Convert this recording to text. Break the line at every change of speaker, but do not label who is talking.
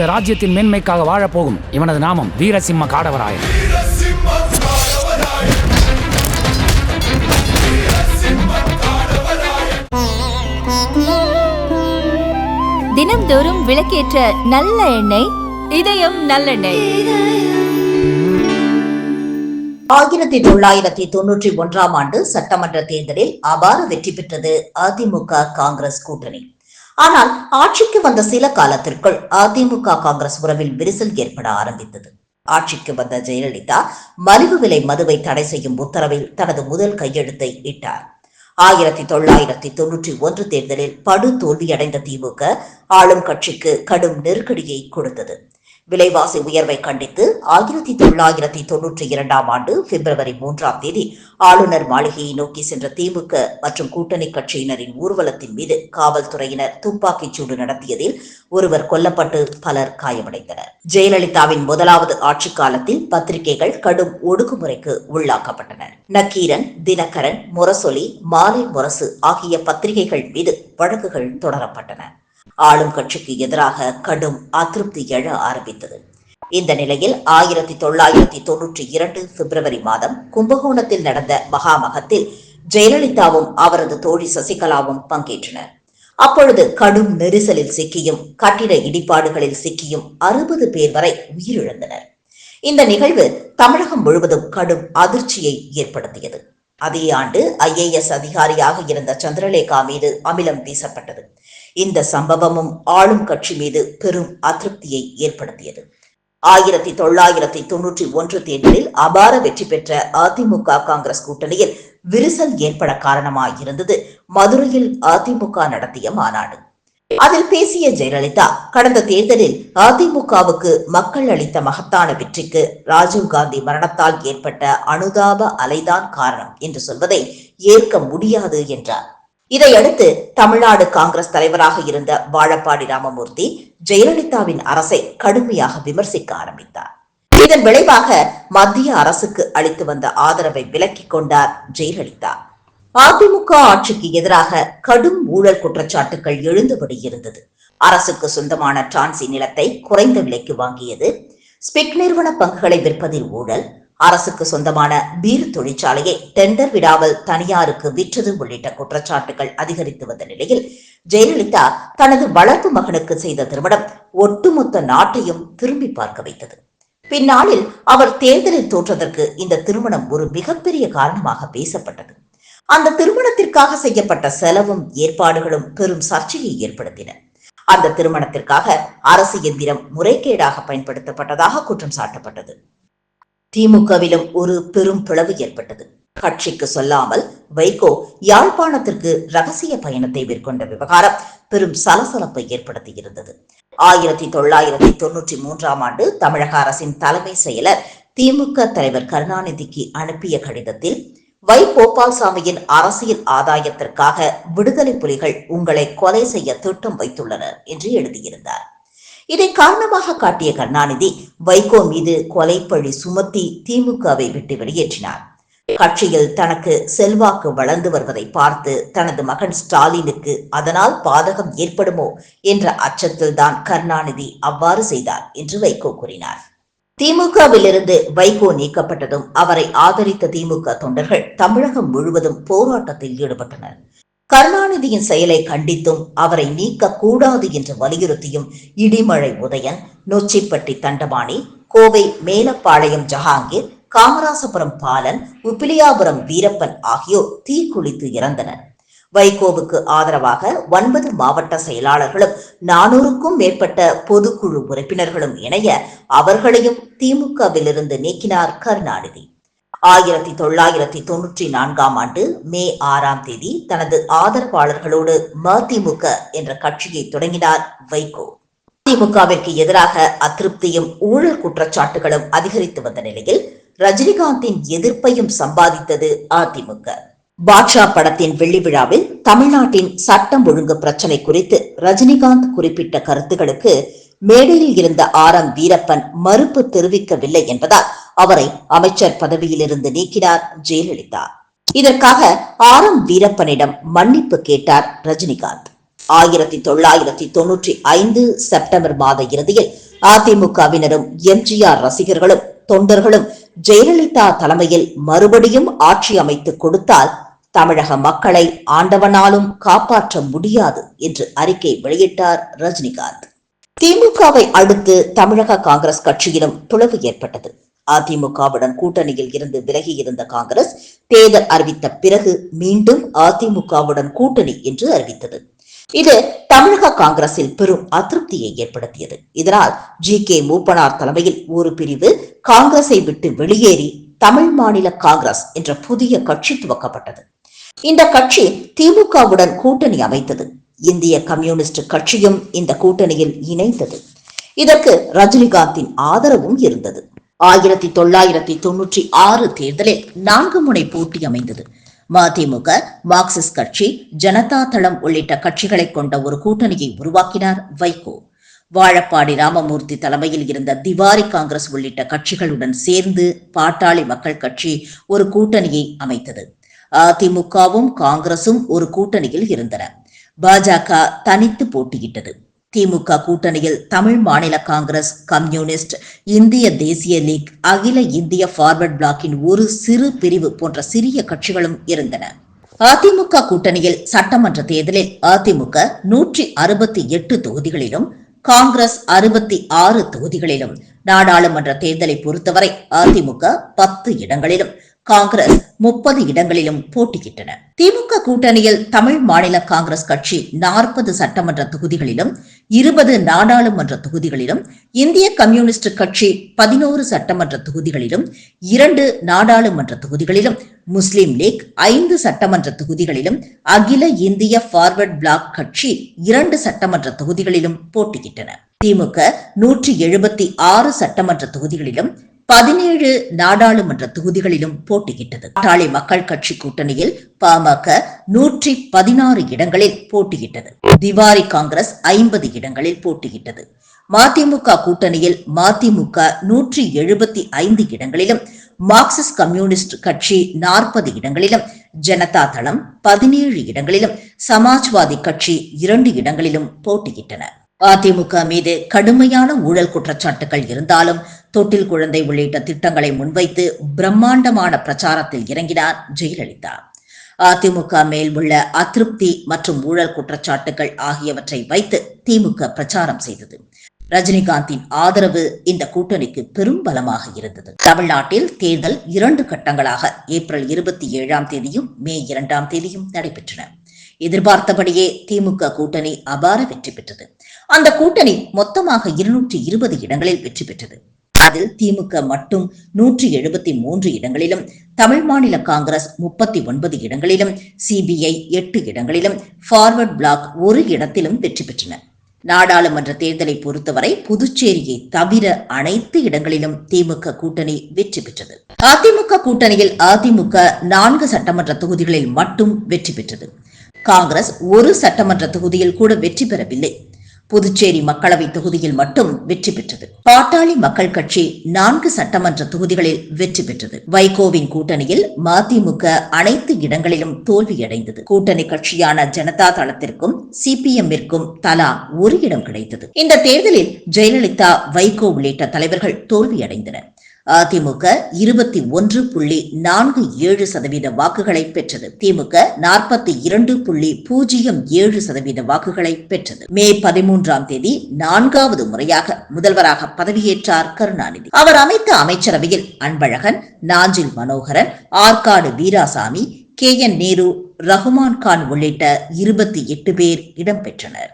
இந்த ராஜ்யத்தின் மேன்மைக்காக வாழப்போகும் இவனது நாமம் வீரசிம்ம காடவராயன்.
தினம்தோறும் விளக்கேற்ற நல்ல எண்ணெய் இதயம் நல்லெண்ணெய்.
ஆயிரத்தி தொள்ளாயிரத்தி தொன்னூற்றி ஒன்றாம் ஆண்டு சட்டமன்ற தேர்தலில் அபார வெற்றி பெற்றது அதிமுக காங்கிரஸ் கூட்டணி. ஆனால் ஆட்சிக்கு வந்த சில காலத்திற்குள் அதிமுக காங்கிரஸ் உறவில் விரிசல் ஏற்பட ஆரம்பித்தது. ஆட்சிக்கு வந்த ஜெயலலிதா மலிவு விலை மதுவை தடை செய்யும் உத்தரவில் தனது முதல் கையெழுத்தை இட்டார். ஆயிரத்தி தொள்ளாயிரத்தி தொன்னூற்றி ஒன்று தேர்தலில் படு தோல்வியடைந்த திமுக ஆளும் கட்சிக்கு கடும் நெருக்கடியை கொடுத்தது. விலைவாசி உயர்வை கண்டித்து ஆயிரத்தி தொள்ளாயிரத்தி தொன்னூற்றி இரண்டாம் ஆண்டு பிப்ரவரி மூன்றாம் தேதி ஆளுநர் மாளிகையை நோக்கி சென்ற திமுக மற்றும் கூட்டணி கட்சியினரின் ஊர்வலத்தின் மீது காவல்துறையினர் துப்பாக்கிச் சூடு நடத்தியதில் ஒருவர் கொல்லப்பட்டு பலர் காயமடைந்தனர். ஜெயலலிதாவின் முதலாவது ஆட்சி காலத்தில் பத்திரிகைகள் கடும் ஒடுக்குமுறைக்கு உள்ளாக்கப்பட்டன. நக்கீரன் தினகரன் முரசொலி மாலை முரசு ஆகிய பத்திரிகைகள் மீது வழக்குகள் தொடரப்பட்டன. ஆளும் கட்சிக்கு எதிராக கடும் அதிருப்தி எழ ஆரம்பித்தது. இந்த நிலையில் ஆயிரத்தி தொள்ளாயிரத்தி தொன்னூற்றி இரண்டு பிப்ரவரி மாதம் கும்பகோணத்தில் நடந்த மகாமகத்தில் ஜெயலலிதாவும் அவரது தோழி சசிகலாவும் பங்கேற்றனர். அப்பொழுது கடும் நெரிசலில் சிக்கியும் கட்டிட இடிபாடுகளில் சிக்கியும் அறுபது பேர் வரை உயிரிழந்தனர். இந்த நிகழ்வு தமிழகம் முழுவதும் கடும் அதிர்ச்சியை ஏற்படுத்தியது. அதே ஆண்டு ஐஏஎஸ் அதிகாரியாக இருந்த சந்திரலேகா மீது அமிலம் வீசப்பட்டது. இந்த சம்பவமும் ஆளும் கட்சி மீது பெரும் அதிருப்தியை ஏற்படுத்தியது. ஆயிரத்தி தொள்ளாயிரத்தி தொன்னூற்றி ஒன்று தேர்தலில் அபார வெற்றி பெற்ற அதிமுக காங்கிரஸ் கூட்டணியில் விரிசல் ஏற்பட காரணமாயிருந்தது மதுரையில் அதிமுக நடத்திய மாநாடு. அதில் பேசிய ஜெயலலிதா கடந்த தேர்தலில் அதிமுகவுக்கு மக்கள் அளித்த மகத்தான வெற்றிக்கு ராஜீவ்காந்தி மரணத்தால் ஏற்பட்ட அனுதாப அலைதான் காரணம் என்று சொல்வதை ஏற்க முடியாது என்றார். இதையடுத்து தமிழ்நாடு காங்கிரஸ் தலைவராக இருந்த வாழப்பாடி ராமமூர்த்தி ஜெயலலிதாவின் அரசை கடுமையாக விமர்சிக்க ஆரம்பித்தார். இதன் விளைவாக மத்திய அரசுக்கு அளித்து வந்த ஆதரவை விலக்கிக் கொண்டார் ஜெயலலிதா. அதிமுக ஆட்சிக்கு எதிராக கடும் ஊழல் குற்றச்சாட்டுகள் எழுந்தபடி இருந்தது. அரசுக்கு சொந்தமான டிரான்சி நிலத்தை குறைந்த விலைக்கு வாங்கியது ஸ்பிக் நிறுவன பங்குகளை விற்பதில் ஊழல் அரசுக்கு சொந்தமான பீர் தொழிற்சாலையை டெண்டர் விடாமல் தனியாருக்கு விற்றது உள்ளிட்ட குற்றச்சாட்டுகள் அதிகரித்து வந்த நிலையில் ஜெயலலிதா தனது வளர்ப்பு மகனுக்கு செய்த திருமணம் ஒட்டுமொத்த நாட்டையும் திரும்பி பார்க்க வைத்தது. பின்னாளில் அவர் தேர்தலில் தோற்றதற்கு இந்த திருமணம் ஒரு மிகப்பெரிய காரணமாக பேசப்பட்டது. அந்த திருமணத்திற்காக செய்யப்பட்ட செலவும் ஏற்பாடுகளும் பெரும் சர்ச்சையை ஏற்படுத்தின. அந்த திருமணத்திற்காக அரசு எந்திரம் முறைகேடாக பயன்படுத்தப்பட்டதாக குற்றம் சாட்டப்பட்டது. திமுகவிலும் ஒரு பெரும் பிளவு ஏற்பட்டது. கட்சிக்கு சொல்லாமல் வைகோ யாழ்ப்பாணத்திற்கு ரகசிய பயணத்தை மேற்கொண்ட விவகாரம் பெரும் சலசலப்பை ஏற்படுத்தி இருந்தது ஆயிரத்தி தொள்ளாயிரத்தி தொன்னூற்றி மூன்றாம் ஆண்டு தமிழக அரசின் தலைமை செயலர் திமுக தலைவர் கருணாநிதிக்கு அனுப்பிய கடிதத்தில் வை கோபால்சாமியின் அரசியல் ஆதாயத்திற்காக விடுதலை புலிகள் உங்களை கொலை செய்ய திட்டம் வைத்துள்ளனர் என்று எழுதியிருந்தார். இதை காரணமாக காட்டிய கருணாநிதி வைகோ மீது கொலைப்பழி சுமத்தி திமுகவை விட்டு வெளியேற்றினார். கட்சியில் தனக்கு செல்வாக்கு வளர்ந்து வருவதை பார்த்து தனது மகன் ஸ்டாலினுக்கு அதனால் பாதகம் ஏற்படுமோ என்ற அச்சத்தில்தான் கருணாநிதி அவ்வாறு செய்தார் என்று வைகோ கூறினார். திமுகவிலிருந்து வைகோ நீக்கப்பட்டதும் அவரை ஆதரித்த திமுக தொண்டர்கள் தமிழகம் முழுவதும் போராட்டத்தில் ஈடுபட்டனர். கருணாநிதியின் செயலை கண்டித்தும் அவரை நீக்க கூடாது என்று வலியுறுத்தியும் இடிமழை உதயன் நொச்சிப்பட்டி தண்டபாணி கோவை மேலப்பாளையம் ஜஹாங்கீர் காமராசபுரம் பாலன் உப்பிலியாபுரம் வீரப்பன் ஆகியோர் தீக்குளித்து இறந்தனர். வைகோவுக்கு ஆதரவாக ஒன்பது மாவட்ட செயலாளர்களும் நானூறுக்கும் மேற்பட்ட பொதுக்குழு உறுப்பினர்களும் இணைய அவர்களையும் திமுகவிலிருந்து நீக்கினார் கருணாநிதி. ஆயிரத்தி தொள்ளாயிரத்தி தொன்னூற்றி நான்காம் ஆண்டு மே ஆறாம் தேதி தனது ஆதரவாளர்களோடு மதிமுக என்ற கட்சியை தொடங்கினார் வைகோ. திமுகவிற்கு எதிராக அதிருப்தியும் ஊழல் குற்றச்சாட்டுகளும் அதிகரித்து வந்த நிலையில் ரஜினிகாந்தின் எதிர்ப்பையும் சம்பாதித்தது அதிமுக. பாட்ஷா படத்தின் வெள்ளி விழாவில் தமிழ்நாட்டின் சட்டம் ஒழுங்கு பிரச்சனை குறித்து ரஜினிகாந்த் குறிப்பிட்ட கருத்துகளுக்கு மேடையில் இருந்த ஆர் எம் வீரப்பன் மறுப்பு தெரிவிக்கவில்லை என்பதால் அவரை அமைச்சர் பதவியிலிருந்து நீக்கினார் ஜெயலலிதா. இதற்காக ஆர் எம் வீரப்பனிடம் மன்னிப்பு கேட்டார் ரஜினிகாந்த். ஆயிரத்தி தொள்ளாயிரத்தி தொன்னூற்றி ஐந்து செப்டம்பர் மாத இறுதியில் அதிமுகவினரும் எம்ஜிஆர் ரசிகர்களும் தொண்டர்களும் ஜெயலலிதா தலைமையில் மறுபடியும் ஆட்சி அமைத்து கொடுத்தால் தமிழக மக்களை ஆண்டவனாலும் காப்பாற்ற முடியாது என்று அறிக்கை வெளியிட்டார் ரஜினிகாந்த். திமுகவை அடுத்து தமிழக காங்கிரஸ் கட்சியிலும் பிளவு ஏற்பட்டது. அதிமுகவுடன் கூட்டணியில் இருந்து விலகி இருந்த காங்கிரஸ் தேர்தல் அறிவித்த பிறகு மீண்டும் அதிமுகவுடன் கூட்டணி என்று அறிவித்தது. இது தமிழக காங்கிரஸில் பெரும் அதிருப்தியை ஏற்படுத்தியது. இதனால் ஜி. கே. மூப்பனார் தலைமையில் ஒரு பிரிவு காங்கிரஸை விட்டு வெளியேறி தமிழ் மாநில காங்கிரஸ் என்ற புதிய கட்சி துவக்கப்பட்டது. இந்த கட்சி திமுகவுடன் கூட்டணி அமைத்தது. இந்திய கம்யூனிஸ்ட் கட்சியும் இந்த கூட்டணியில் இணைந்தது. இதற்கு ரஜினிகாந்தின் ஆதரவும் இருந்தது. ஆயிரத்தி தொள்ளாயிரத்தி தொன்னூற்றி ஆறு தேர்தலில் நான்கு முனை போட்டி அமைந்தது. மதிமுக மார்க்சிஸ்ட் கட்சி ஜனதா தளம் உள்ளிட்ட கட்சிகளை கொண்ட ஒரு கூட்டணியை உருவாக்கினார் வைகோ. வாழப்பாடி ராமமூர்த்தி தலைமையில் இருந்த திவாரி காங்கிரஸ் உள்ளிட்ட கட்சிகளுடன் சேர்ந்து பாட்டாளி மக்கள் கட்சி ஒரு கூட்டணியை அமைத்தது. அதிமுகவும் காங்கிரசும் ஒரு கூட்டணியில் இருந்தன. பாஜக தனித்து போட்டியிட்டது. திமுக கூட்டணியில் தமிழ் மாநில காங்கிரஸ் கம்யூனிஸ்ட் இந்திய தேசிய லீக் அகில இந்திய ஃபார்வர்ட் பிளாக்கின் ஒரு சிறு பிரிவு போன்ற சிறிய கட்சிகளும் இருந்தன. அதிமுக கூட்டணியில் சட்டமன்ற தேர்தலில் அதிமுக நூற்றி அறுபத்தி எட்டு தொகுதிகளிலும் காங்கிரஸ் அறுபத்தி ஆறு தொகுதிகளிலும். நாடாளுமன்ற தேர்தலை பொறுத்தவரை அதிமுக பத்து இடங்களிலும் காங்கிரஸ் முப்பது இடங்களிலும் போட்டியிட்டன. திமுக கூட்டணியில் தமிழ் மாநில காங்கிரஸ் கட்சி நாற்பது சட்டமன்ற தொகுதிகளிலும் இருபது நாடாளுமன்ற தொகுதிகளிலும் இந்திய கம்யூனிஸ்ட் கட்சி பதினோரு சட்டமன்ற தொகுதிகளிலும் இரண்டு நாடாளுமன்ற தொகுதிகளிலும் முஸ்லிம் லீக் ஐந்து சட்டமன்ற தொகுதிகளிலும் அகில இந்திய ஃபார்வர்ட் பிளாக் கட்சி இரண்டு சட்டமன்ற தொகுதிகளிலும் போட்டியிட்டன. திமுக நூற்றி எழுபத்தி ஆறு சட்டமன்ற தொகுதிகளிலும் பதினேழு நாடாளுமன்ற தொகுதிகளிலும் போட்டியிட்டது. பாட்டாளி மக்கள் கட்சி கூட்டணியில் பாமக நூற்றி பதினாறு இடங்களில் போட்டியிட்டது. திவாரி காங்கிரஸ் ஐம்பது இடங்களில் போட்டியிட்டது. மதிமுக கூட்டணியில் மதிமுக நூற்றி எழுபத்தி ஐந்து இடங்களிலும் மார்க்சிஸ்ட் கம்யூனிஸ்ட் கட்சி நாற்பது இடங்களிலும் ஜனதா தளம் பதினேழு இடங்களிலும் சமாஜ்வாதி கட்சி இரண்டு இடங்களிலும் போட்டியிட்டன. அதிமுக மீது கடுமையான ஊழல் குற்றச்சாட்டுகள் இருந்தாலும் தொட்டில் குழந்தை உள்ளிட்ட திட்டங்களை முன்வைத்து பிரம்மாண்டமான பிரச்சாரத்தில் இறங்கினார் ஜெயலலிதா. அதிமுக மேல் உள்ள அதிருப்தி மற்றும் ஊழல் குற்றச்சாட்டுகள் ஆகியவற்றை வைத்து திமுக பிரச்சாரம் செய்தது. ரஜினிகாந்தின் ஆதரவு இந்த கூட்டணிக்கு பெரும் பலமாக இருந்தது. தமிழ்நாட்டில் தேர்தல் இரண்டு கட்டங்களாக ஏப்ரல் இருபத்தி ஏழாம் தேதியும் மே இரண்டாம் தேதியும் நடைபெற்றன. எதிர்பார்த்தபடியே திமுக கூட்டணி அபார வெற்றி பெற்றது. அந்த கூட்டணி மொத்தமாக இருநூற்றி இருபது இடங்களில் வெற்றி பெற்றது. அதில் திமுக மட்டும் நூற்றி எழுபத்தி மூன்று இடங்களிலும் தமிழ் மாநில காங்கிரஸ் முப்பத்தி ஒன்பது இடங்களிலும் சிபிஐ எட்டு இடங்களிலும் ஃபார்வர்ட் பிளாக் ஒரு இடத்திலும் வெற்றி பெற்றன. நாடாளுமன்ற தேர்தலை பொறுத்தவரை புதுச்சேரியை தவிர அனைத்து இடங்களிலும் திமுக கூட்டணி வெற்றி பெற்றது. அதிமுக கூட்டணியில் அதிமுக நான்கு சட்டமன்ற தொகுதிகளில் மட்டும் வெற்றி பெற்றது. காங்கிரஸ் ஒரு சட்டமன்ற தொகுதியில் கூட வெற்றி பெறவில்லை. புதுச்சேரி மக்களவை தொகுதியில் மட்டும் வெற்றி பெற்றது. பாட்டாளி மக்கள் கட்சி நான்கு சட்டமன்ற தொகுதிகளில் வெற்றி பெற்றது. வைகோவின் கூட்டணியில் மதிமுக அனைத்து இடங்களிலும் தோல்வியடைந்தது. கூட்டணி கட்சியான ஜனதா தளத்திற்கும் சிபிஎம்மிற்கும் தலா ஒரு இடம் கிடைத்தது. இந்த தேர்தலில் ஜெயலலிதா வைகோ உள்ளிட்ட தலைவர்கள் தோல்வியடைந்தனர். அதிமுக இருபத்தி ஒன்று புள்ளி நான்கு ஏழு சதவீத வாக்குகளை பெற்றது. திமுக நாற்பத்தி இரண்டு புள்ளி பூஜ்ஜியம் ஏழு சதவீத வாக்குகளை பெற்றது. மே பதிமூன்றாம் தேதி நான்காவது முறையாக முதல்வராக பதவியேற்றார் கருணாநிதி. அவர் அமைத்த அமைச்சரவையில் அன்பழகன் நாஞ்சில் மனோகரன் ஆற்காடு வீராசாமி கே என் நேரு ரகுமான் கான் உள்ளிட்ட இருபத்தி எட்டு பேர் இடம்பெற்றனர்.